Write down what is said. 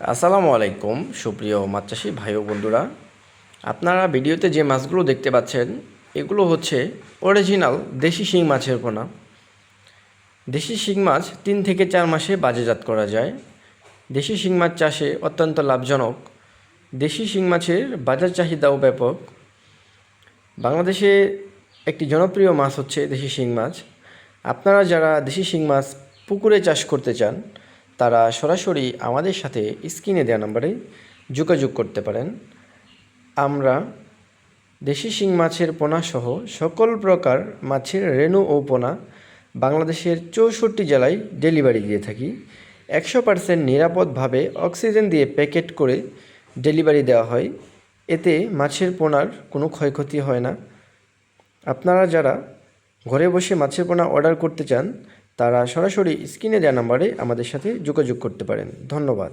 আসসালামু আলাইকুম, সুপ্রিয় মাছ চাষি ভাই ও বন্ধুরা। আপনারা ভিডিওতে যে মাছগুলো দেখতে পাচ্ছেন, এগুলো হচ্ছে অরিজিনাল দেশি শিং মাছের পোনা। দেশি শিং মাছ তিন থেকে চার মাসে বাজেজাত করা যায়। দেশি শিং মাছ চাষে অত্যন্ত লাভজনক। দেশি শিং মাছের বাজার চাহিদাও ব্যাপক। বাংলাদেশে একটি জনপ্রিয় মাছ হচ্ছে দেশি শিং মাছ। আপনারা যারা দেশি শিং মাছ পুকুরে চাষ করতে চান তারা সরাসরি আমাদের সাথে স্ক্রিনে দেওয়া নম্বরে যোগাযোগ করতে পারেন। আমরা দেশি শিং মাছের পোনা সহ সকল প্রকার মাছের রেণু ও পোনা বাংলাদেশের চৌষট্টি জেলায় ডেলিভারি দিয়ে থাকি। একশো পার্সেন্ট নিরাপদভাবে অক্সিজেন দিয়ে প্যাকেট করে ডেলিভারি দেওয়া হয়। এতে মাছের পোনার কোনো ক্ষয়ক্ষতি হয় না। আপনারা যারা ঘরে বসে মাছের পোনা অর্ডার করতে চান তারা সরাসরি স্ক্রিনে দেওয়া নাম্বারে আমাদের সাথে যোগাযোগ করতে পারেন। ধন্যবাদ।